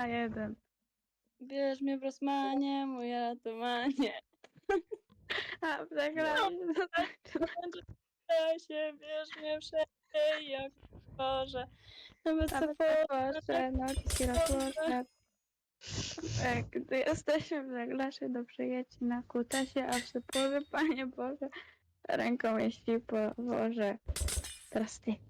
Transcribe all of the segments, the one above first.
na jeden. Bierz mnie w Rosmanie, mój atomanie. A przegrałam. No, tak. się, bierz mnie wszędzie, jak Boże. Nawet Nawet Boże, nocki rozłożne. Tak, gdy jesteśmy w zaglaszy do przyjaci na kutasie, a przy porze, Panie Boże, ręką jeśli po Boże. Teraz ty.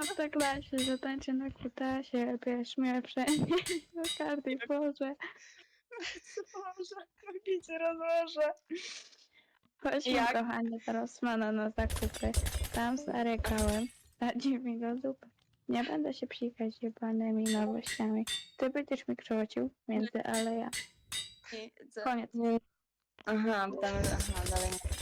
w to klasie, że tańczy na kutasie, bierzmy wszędzie na każdej porze. Boże, kobiecie rozłożę. Chodźmy, Jak? kochanie, do Rosmana na zakupy. Tam zarykałem, dajcie mi do zupy. Nie będę się psikać jebanymi nowościami. Ty będziesz mi krzywocił między, ale ja. Koniec. Aha, tam, aha, dalej.